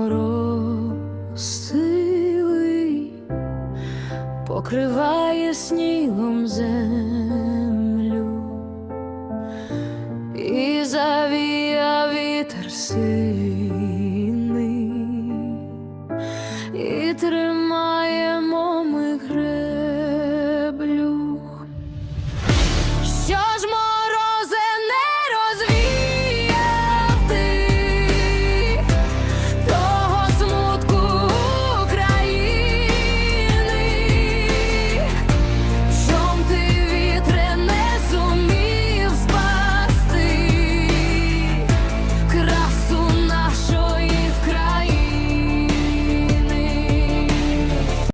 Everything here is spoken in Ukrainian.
мороз силий покриває снігом землю. І завія вітер сильний і триває